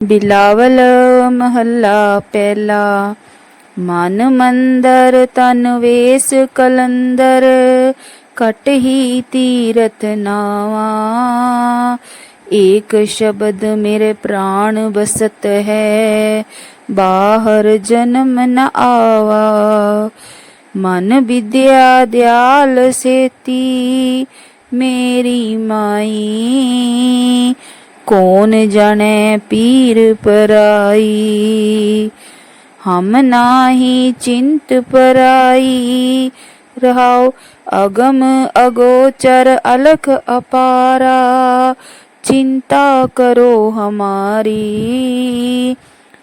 ਬਿਲਾਵਲ ਮਹੱਲਾ ਪਹਿਲਾ, ਮਨ ਮੰਦਰ ਤਨ ਵੇਸ ਕਲੰਦਰ ਕਟਹੀ ਤੀਰਥ ਨਾਵਾ। ਏਕ ਸ਼ਬਦ ਮੇਰੇ ਪ੍ਰਾਣ ਬਸਤ ਹੈ, ਬਾਹਰ ਜਨਮ ਨ ਆਵਾ। ਮਨ ਵਿਦਿਆ ਦਿਆਲ ਸੇਤੀ, ਮੇਰੀ ਮਾਈ। ਕੌਣ ਜਾਣੇ ਪੀਰ ਪਰਾਈ? ਹਮ ਨਾਹੀ ਚਿੰਤ ਪਰਾਈ। ਰਹਾਉ ਅਗਮ ਅਗੋਚਰ ਅਲਖ ਅਪਾਰਾ। ਚਿੰਤਾ ਕਰੋ ਹਮਾਰੀ।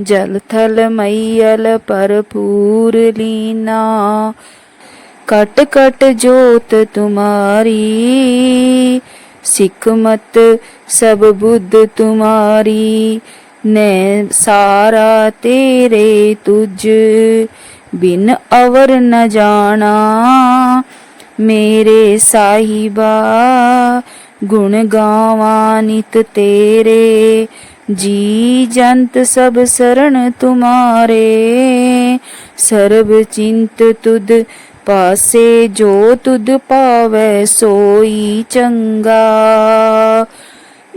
ਜਲ ਥਲ ਮਈਲ ਭਰਪੂਰ ਲੀਨਾ। ਕਟ ਕਟ ਜੋਤ ਤੁਮਾਰੀ। ਸਿੱਖ ਮਤ ਸਭ ਬੁੱਧ ਤੁਮਾਰੀ, ਨੇ ਸਾਰਾ ਤੇਰੇ ਤੁਝ ਬਿਨ ਅਵਰ ਨ ਜਾਣਾ ਮੇਰੇ ਸਾਹਿਬਾ, ਗੁਣ ਗਾਵਾਂ ਨਿਤ ਤੇਰੇ। ਜੀ ਜੰਤ ਸਭ ਸਰਣ ਤੁਮਾਰੇ, ਸਰਬ ਚਿੰਤ ਤੁਧ ਪਾਸੇ ਜੋ ਤੁਧ ਪਾਵੈ ਸੋਈ ਚੰਗਾ।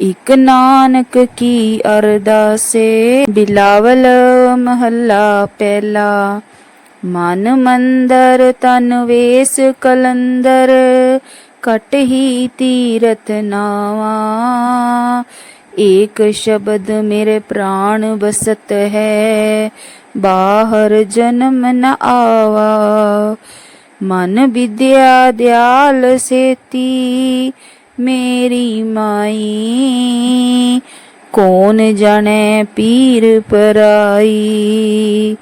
ਇਕ ਨਾਨਕ ਕੀ ਅਰਦਾਸੇ, ਬਿਲਾਵਲ ਮਹੱਲਾ ਪਹਿਲਾ। ਮਨ ਮੰਦਰ ਤਨ ਵੇਸ ਕਲੰਦਰ ਕਟਹੀ ਤੀਰਥ ਨਾਵਾ। ਏਕ ਸ਼ਬਦ ਮੇਰੇ ਪ੍ਰਾਣ ਬਸਤ ਹੈ, ਬਾਹਰ ਜਨਮ ਨ ਆਵਾ। ਮਨ ਵਿਦਿਆ ਦਿਆਲ ਸੇਤੀ, ਮੇਰੀ ਮਾਈ, ਕੌਣ ਜਣੇ ਪੀਰ ਪਰਾਈ?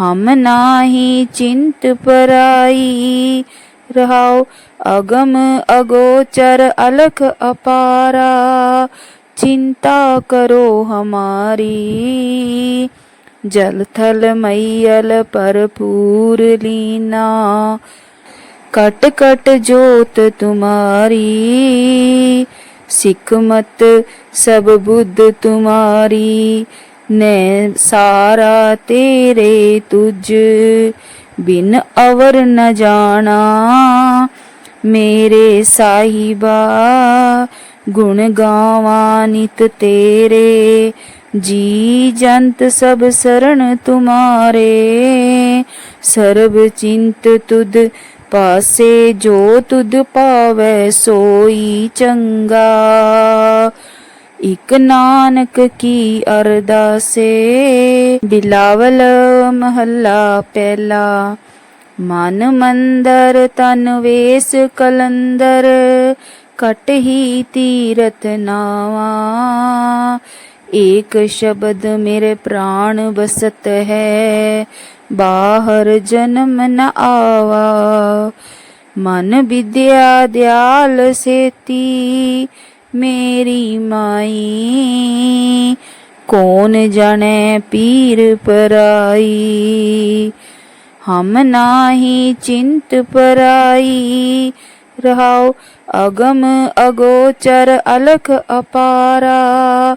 ਹਮ ਨਾਹੀ ਚਿੰਤ ਪਰਾਈ, ਰਹਾਉ ਅਗਮ ਅਗੋਚਰ ਅਲਖ ਅਪਾਰਾ, ਚਿੰਤਾ ਕਰੋ ਹਮਾਰੀ। ਜਲ ਥਲ ਮਈਲ ਭਰਪੂਰ ਲੀਨਾ। ਕਟ ਕਟ ਜੋਤ ਤੁਮਾਰੀ ਸਿੱਖ ਮਤ ਸਭ ਬੁੱਧ ਤੁਮਾਰੀ। ਨੇ ਸਾਰਾ ਤੇਰੇ ਤੁਝ, ਬਿਨ ਅਵਰ ਨ ਜਾਣਾ। ਮੇਰੇ ਸਾਹਿਬਾ, ਗੁਣ ਗਾਵਾਂ ਨਿਤ ਤੇਰੇ। ਜੀ ਜੰਤ ਸਭ ਸਰਣ ਤੁਮਾਰੇ, ਸਰਬ ਚਿੰਤ ਤੁਧ ਪਾਸੇ ਜੋ ਤੁਧ ਪਾਵੈ ਸੋਈ ਚੰਗਾ। ਇਕ ਨਾਨਕ ਕੀ ਅਰਦਾਸੇ, ਬਿਲਾਵਲ ਮਹੱਲਾ ਪਹਿਲਾ। ਮਨ ਮੰਦਰ ਤਨ ਵੇਸ ਕਲੰਦਰ, ਕਟਹੀ ਤੀਰਥ ਨਾਵਾ। ਏਕ ਸ਼ਬਦ ਮੇਰੇ ਪ੍ਰਾਣ ਬਸਤ ਹੈ, ਬਾਹਰ ਜਨਮ ਨ ਆਵਾ। ਮਨ ਵਿਦਿਆ ਦਿਆਲ ਸੇਤੀ, ਮੇਰੀ ਮਾਈ। ਕੌਣ ਜਾਣੇ ਪੀਰ ਪਰਾਈ? ਹਮ ਨਾਹੀ ਚਿੰਤ ਪਰਾਈ। ਰਹਾਉ ਅਗਮ ਅਗੋਚਰ ਅਲਖ ਅਪਾਰਾ।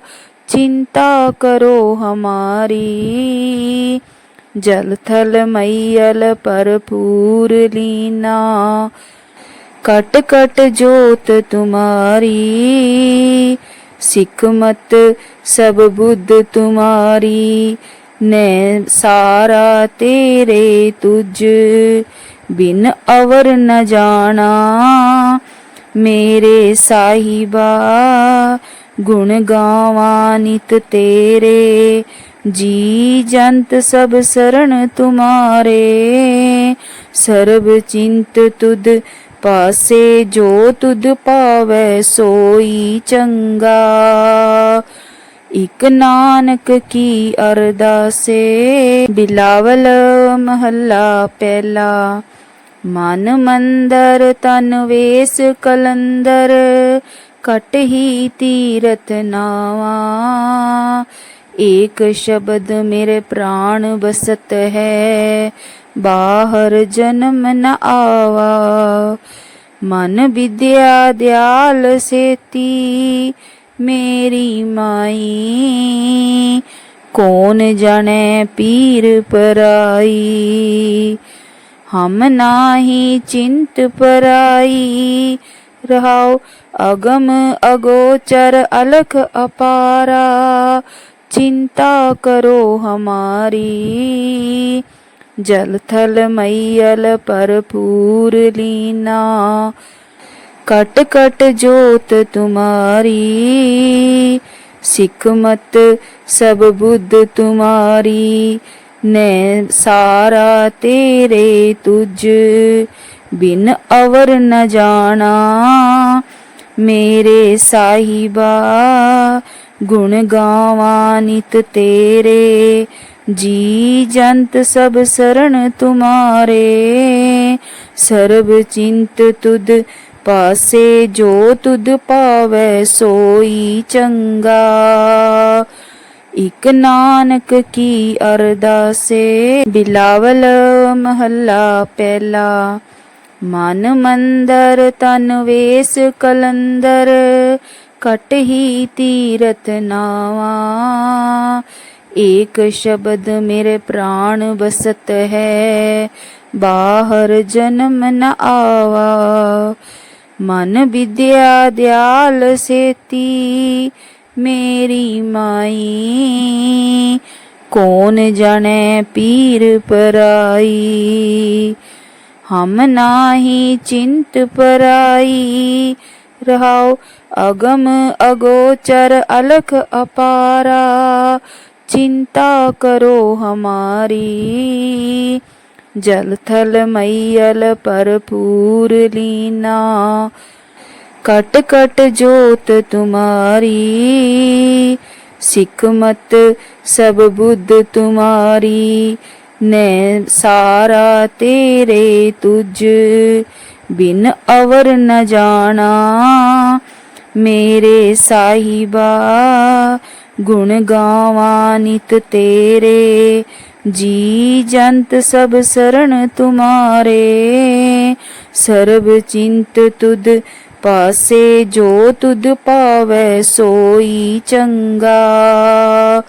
ਚਿੰਤਾ ਕਰੋ ਹਮਾਰੀ। ਜਲ ਥਲ ਮਈਲ ਭਰਪੂਰ ਲੀਨਾ। ਕਟ ਕਟ ਜੋਤ ਤੁਮਾਰੀ। ਸਿੱਖ ਮਤ ਸਭ ਬੁੱਧ ਤੁਮਾਰੀ। ਨੇ ਸਾਰਾ ਤੇਰੇ ਤੁਝ। ਬਿਨ ਅਵਰ ਨ ਜਾਣਾ। ਮੇਰੇ ਸਾਹਿਬਾ ਗੁਣ ਗਾਵਾਂ ਨਿਤ ਤੇਰੇ, ਜੀ ਜੰਤ ਸਭ ਸਰਣ ਤੁਮਾਰੇ। ਸਰਬ ਚਿੰਤ ਤੁਧ ਪਾਸੇ ਜੋ ਤੁਧ ਪਾਵੈ ਸੋਈ ਚੰਗਾ। ਇਕ ਨਾਨਕ ਕੀ ਅਰਦਾਸੇ, ਬਿਲਾਵਲ ਮਹੱਲਾ ਪਹਿਲਾ। ਮਨ ਮੰਦਰ ਤਨ ਵੇਸ ਕਲੰਦਰ ਕਟਹੀ ਤੀਰਥ ਨਾਵਾ। ਏਕ ਸ਼ਬਦ ਮੇਰੇ ਪ੍ਰਾਣ ਬਸਤ ਹੈ, ਬਾਹਰ ਜਨਮ ਨ ਆਵਾ। ਮਨ ਵਿਦਿਆ ਦਿਆਲ ਸੇਤੀ, ਮੇਰੀ ਮਾਈ। ਕੌਣ ਜਾਣੇ ਪੀਰ ਪਰਾਈ? ਹਮ ਨਾਹੀ ਚਿੰਤ ਪਰਾਈ, ਰਹਾਉ ਅਗਮ ਅਗੋਚਰ ਅਲਖ ਅਪਾਰਾ, ਚਿੰਤਾ ਕਰੋ ਹਮਾਰੀ। ਜਲ ਥਲ ਮਈਲ ਭਰਪੂਰ ਲੀਨਾ, ਕਟ ਕਟ ਜੋਤ ਤੁਮਾਰੀ। ਸਿਕਮਤ ਸਭ ਬੁੱਧ ਤੁਮਾਰੀ ਨੈ ਸਾਰਾ ਤੇਰੇ ਤੁਝ। ਬਿਨ ਅਵਰ ਨ ਜਾਣਾ ਮੇਰੇ ਸਾਹਿਬਾ। ਗੁਣ ਗਾਵਾਂ ਨਿਤ ਤੇਰੇ। ਜੀ ਜੰਤ ਸਭ ਸਰਣ ਤੁਮਾਰੇ। ਸਰਬ ਚਿੰਤ ਤੁਧ ਪਾਸੇ ਜੋ ਤੁਧ ਪਾਵੇ ਸੋਈ ਚੰਗਾ। ਇਕ ਨਾਨਕ ਕੀ ਅਰਦਾਸੇ, ਬਿਲਾਵਲ ਮਹੱਲਾ ਪਹਿਲਾ। ਮਨ ਮੰਦਰ ਤਨ ਵੇਸ ਕਲੰਦਰ ਕਟ ਹੀ ਤੀਰਥ ਨਾਵਾ। ਏਕ ਸ਼ਬਦ ਮੇਰੇ ਪ੍ਰਾਣ ਬਸਤ ਹੈ, ਬਾਹਰ ਜਨਮ ਨ ਆਵਾ। ਮਨ ਵਿਦਿਆ ਦਿਆਲ ਸੇਤੀ ਮੇਰੀ ਮਾਈ ਕੌਣ ਜਾਣੈ ਪੀਰ ਪਰਾਈ ਹਮ ਨਾਹੀ ਚਿੰਤ ਪਰਾਈ ਰਹਾਉ ਅਗਮ ਅਗੋਚਰ ਅਲਖ ਅਪਾਰਾ चिंता करो हमारी जल थल मैयल भरपूर लीना कट कट जोत तुम्हारी सिख मत सब बुद्ध तुम्हारी ने सारा तेरे तुझ बिन अवर न जाना मेरे साहिबा ਗੁਣ ਗਾਵਾਂ ਨਿਤ ਤੇਰੇ ਜੀ ਜੰਤ ਸਭ ਸਰਣ ਤੁਮਾਰੇ ਸਰਬ ਚਿੰਤ ਤੁਧ ਪਾਸੇ ਜੋ ਤੁਧ ਪਾਵੈ ਸੋਈ ਚੰਗਾ।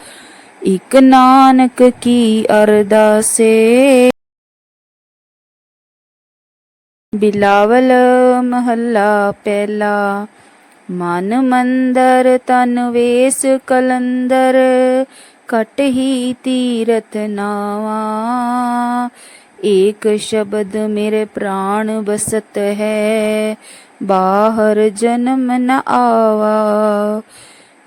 ਇਕ ਨਾਨਕ ਕੀ ਅਰਦਾਸੇ। ਬਿਲਾਵਲ ਮਹੱਲਾ ਪਹਿਲਾ। ਮਨ ਮੰਦਰ ਤਨ ਵੇਸ ਕਲੰਦਰ। ਕਟ ਹੀ ਤੀਰਥ ਨਾਵਾ। ਏਕ ਸ਼ਬਦ ਮੇਰੇ ਪ੍ਰਾਣ ਬਸਤ ਹੈ। ਬਾਹਰ ਜਨਮ ਨ ਆਵਾ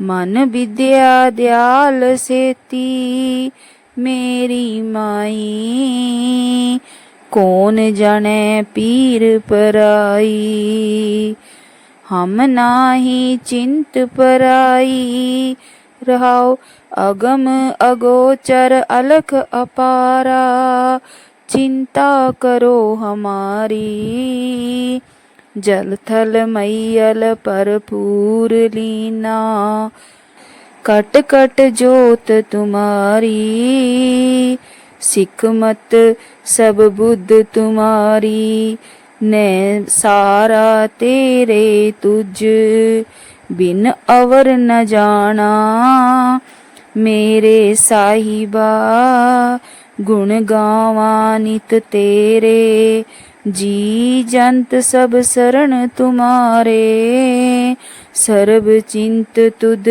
ਮਨ ਵਿਦਿਆ ਦਿਆਲ ਸੇਤੀ ਮੇਰੀ ਮਾਈ ਕੌਣ ਜਾਣੈ ਪੀਰ ਪਰਾਈ ਹਮ ਨਾਹੀ ਚਿੰਤ ਪਰਾਈ ਰਹਾਉ ਅਗਮ ਅਗੋਚਰ ਅਲਖ ਅਪਾਰਾ चिंता करो हमारी ਜਲ ਥਲ ਮਈਲ ਭਰਪੂਰ ਲੀਨਾ। ਕਟ ਕਟ ਜੋਤ ਤੁਮਾਰੀ ਸਿੱਖ ਮਤ ਸਭ ਬੁੱਧ ਤੁਮਾਰੀ। ਨੈ ਸਾਰਾ ਤੇਰੇ ਤੁਝ, ਬਿਨ ਅਵਰ ਨ ਜਾਣਾ। ਮੇਰੇ ਸਾਹਿਬਾ, ਗੁਣ ਗਾਵਾਂ ਨਿਤ ਤੇਰੇ। ਜੀ ਜੰਤ ਸਭ ਸਰਣ ਤੁਮਾਰੇ, ਸਰਬ ਚਿੰਤ ਤੁਧ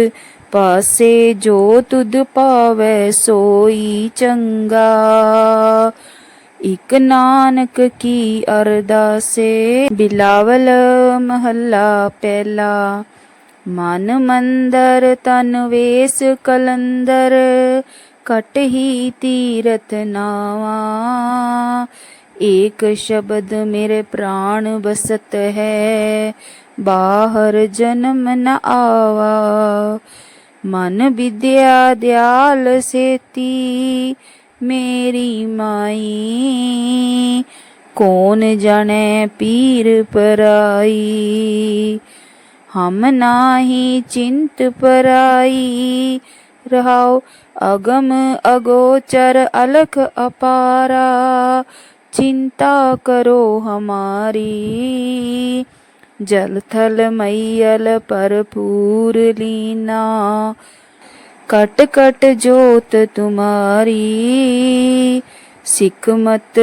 ਪਾਸੇ ਜੋ ਤੁਧ ਪਾਵੈ ਸੋਈ ਚੰਗਾ। ਇਕ ਨਾਨਕ ਕੀ ਅਰਦਾਸੇ, ਬਿਲਾਵਲ ਮਹੱਲਾ ਪਹਿਲਾ। ਮਨ ਮੰਦਰ ਤਨ ਵੇਸ ਕਲੰਦਰ ਕਟ ਹੀ ਤੀਰਥ ਨਾਵਾ। ਏਕ ਸ਼ਬਦ ਮੇਰੇ ਪ੍ਰਾਣ ਬਸਤ ਹੈ, ਬਾਹਰ ਜਨਮ ਨ ਆਵਾ। ਮਨ ਵਿਦਿਆ ਦਿਆਲ ਸੇਤੀ, ਮੇਰੀ ਮਾਈ। ਕੌਣ ਜਾਣੈ ਪੀਰ ਪਰਾਈ? ਹਮ ਨਾਹੀ ਚਿੰਤ ਪਰਾਈ। ਰਹਾਉ ਅਗਮ ਅਗੋਚਰ ਅਲਖ ਅਪਾਰਾ। चिंता करो हमारी जल थल मैयल भरपूर लीना कट कट जोत तुम्हारी सिख मत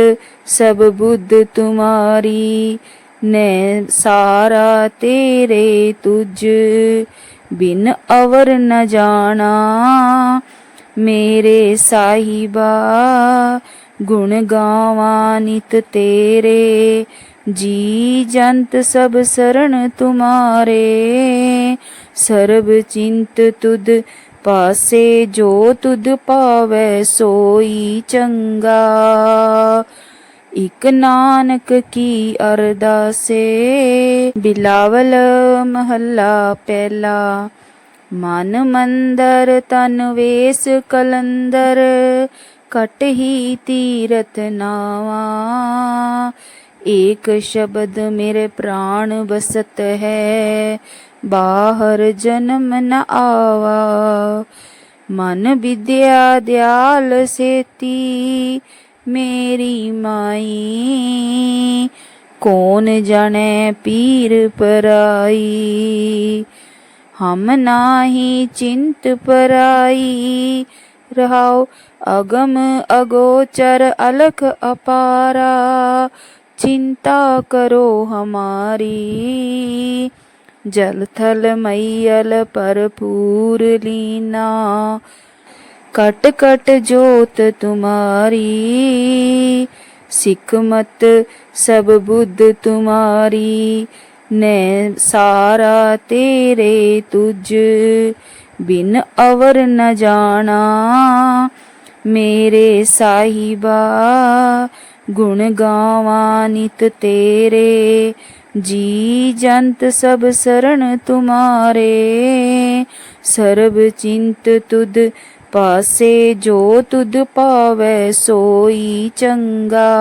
सब बुद्ध तुम्हारी ने सारा तेरे तुझ बिन अवर न जाना मेरे साहिबा ਗੁਣ ਗਾਵਾਂ ਨਿਤ ਤੇਰੇ, ਜੀ ਜੰਤ ਸਭ ਸਰਣ ਤੁਮਾਰੇ। ਸਰਬ ਚਿੰਤ ਤੁਧ ਪਾਸੇ ਜੋ ਤੁਧ ਪਾਵੈ ਸੋਈ ਚੰਗਾ। ਇਕ ਨਾਨਕ ਕੀ ਅਰਦਾਸੇ, ਬਿਲਾਵਲ ਮਹੱਲਾ ਪਹਿਲਾ। ਮਨ ਮੰਦਰ ਤਨ ਵੇਸ ਕਲੰਦਰ ਕਟ ਹੀ ਤੀਰਥ ਨਾਵਾ। ਏਕ ਸ਼ਬਦ ਮੇਰੇ ਪ੍ਰਾਣ ਬਸਤ ਹੈ, ਬਾਹਰ ਜਨਮ ਨ ਆਵਾ। ਮਨ ਵਿਦਿਆ ਦਿਆਲ ਸੇਤੀ, ਮੇਰੀ ਮਾਈ। ਕੌਣ ਜਾਣੇ ਪੀਰ ਪਰਾਈ? ਹਮ ਨਾਹੀ ਚਿੰਤ ਪਰਾਈ ਰਹਾਉ, ਅਗਮ ਅਗੋਚਰ ਅਲਖ ਅਪਾਰਾ, ਚਿੰਤਾ ਕਰੋ ਹਮਾਰੀ। ਜਲ ਥਲ ਮਈਲ ਭਰਪੂਰ ਲੀਨਾ, ਕਟ ਕਟ ਜੋਤ ਤੁਮਾਰੀ। ਸਿੱਖ ਮਤ ਸਭ ਬੁੱਧ ਤੁਮਾਰੀ ਨੇ ਸਾਰਾ ਤੇਰੇ ਤੁਝ। ਬਿਨ ਅਵਰ ਨ ਜਾਣਾ। ਮੇਰੇ ਸਾਹਿਬਾ, ਗੁਣ ਗਾਵਾਂ ਨਿਤ ਤੇਰੇ। ਜੀ ਜੰਤ ਸਭ ਸਰਣ ਤੁਮਾਰੇ। ਸਰਬ ਚਿੰਤ ਤੁਧ ਪਾਸੇ ਜੋ ਤੁਧ ਪਾਵੇ ਸੋਈ ਚੰਗਾ।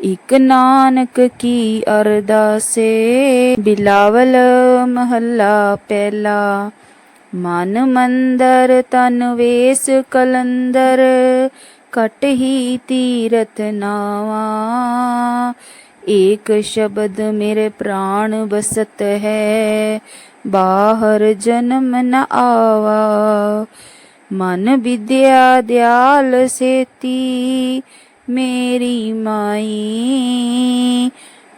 ਇਕ ਨਾਨਕ ਕੀ ਅਰਦਾਸੇ, ਬਿਲਾਵਲ ਮਹੱਲਾ ਪਹਿਲਾ। ਮਨ ਮੰਦਰ ਤਨ ਵੇਸ ਕਲੰਦਰ ਕਟ ਹੀ ਤੀਰਥ ਨਾਵਾ। ਏਕ ਸ਼ਬਦ ਮੇਰੇ ਪ੍ਰਾਣ ਬਸਤ ਹੈ, ਬਾਹਰ ਜਨਮ ਨ ਆਵਾ। ਮਨ ਵਿਦਿਆ ਦਿਆਲ ਸੇਤੀ, ਮੇਰੀ ਮਾਈ।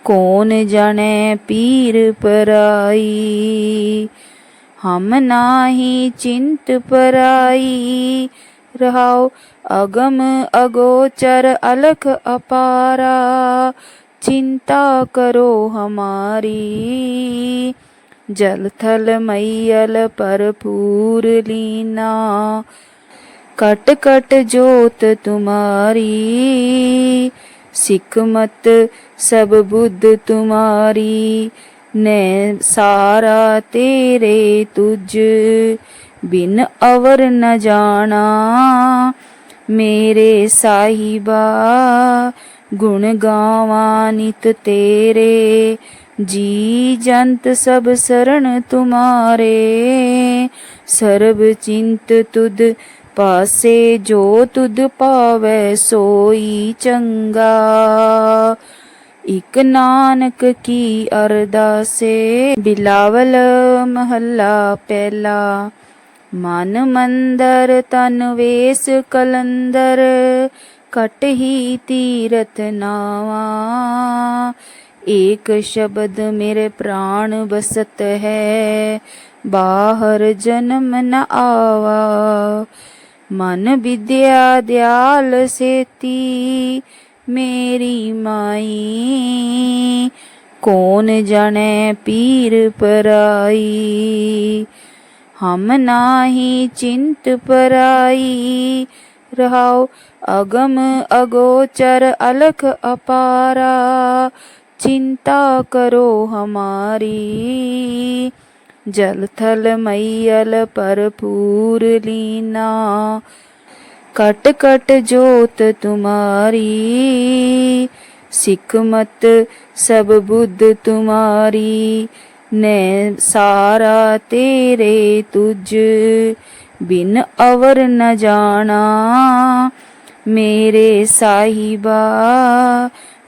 ਕੌਣ ਜਾਣੇ ਪੀਰ ਪਰਾਈ? ਹਮ ਨਾਹੀ ਚਿੰਤ ਪਰਾਈ, ਰਹਾਉ ਅਗਮ ਅਗੋਚਰ ਅਲਖ ਅਪਾਰਾ, ਚਿੰਤਾ ਕਰੋ ਹਮਾਰੀ। ਜਲ ਥਲ ਮਈਲ ਭਰਪੂਰ ਲੀਨਾ, ਕਟ ਕਟ ਜੋਤ ਤੁਮਾਰੀ। ਸਿਕਮਤ ਸਭ ਬੁੱਧ ਤੁਮਾਰੀ ਨੈ ਸਾਰਾ ਤੇਰੇ ਤੁਝ। ਬਿਨ ਅਵਰ ਨ ਜਾਣਾ ਮੇਰੇ ਸਾਹਿਬਾ। ਗੁਣ ਗਾਵਾਂ ਨਿਤ ਤੇਰੇ। ਜੀ ਜੰਤ ਸਭ ਸਰਣ ਤੁਮਾਰੇ। ਸਰਬ ਚਿੰਤ ਤੁਧ ਪਾਸੇ ਜੋ ਤੁਧ ਪਾਵੇ ਸੋਈ ਚੰਗਾ। ਇਕ ਨਾਨਕ ਕੀ ਅਰਦਾਸੇ, ਬਿਲਾਵਲ ਮਹੱਲਾ ਪਹਿਲਾ। ਮਨ ਮੰਦਰ ਤਨ ਵੇਸ ਕਲੰਦਰ ਕਟ ਹੀ ਤੀਰਥ ਨਾਵਾ। ਏਕ ਸ਼ਬਦ ਮੇਰੇ ਪ੍ਰਾਣ ਬਸਤ ਹੈ, ਬਾਹਰ ਜਨਮ ਨ ਆਵਾ। ਮਨ ਵਿਦਿਆ ਦਿਆਲ ਸੇਤੀ ਮੇਰੀ ਮਾਈ ਕੌਣ ਜਾਣੇ ਪੀਰ ਪਰਾਈ ਹਮ ਨਾਹੀ ਚਿੰਤ ਪਰਾਈ ਰਹਾਉ ਅਗਮ ਅਗੋਚਰ ਅਲਖ ਅਪਾਰਾ चिंता करो हमारी जल थल मैयल भरपूर लीना ਕਟ ਕਟ ਜੋਤ ਤੁਮਾਰੀ, ਸਿੱਖ ਮਤ ਸਭ ਬੁੱਧ ਤੁਮਾਰੀ, ਨੈ ਸਾਰਾ ਤੇਰੇ ਤੁਜ ਬਿਨ ਅਵਰ ਨ ਜਾਣਾ, ਮੇਰੇ ਸਾਹਿਬਾ,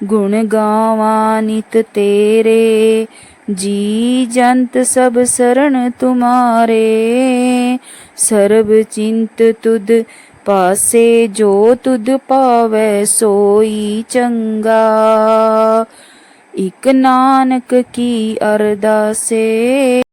ਗੁਣ ਗਾਵਾਂ ਨਿਤ ਤੇਰੇ, ਜੀ ਜੰਤ ਸਭ ਸਰਣ ਤੁਮਾਰੇ, ਸਰਬ ਚਿੰਤ ਤੁਧ ਪਾਸੇ ਜੋ ਤੁਧ ਪਾਵੈ ਸੋਈ ਚੰਗਾ। ਇਕ ਨਾਨਕ ਕੀ ਅਰਦਾਸੇ।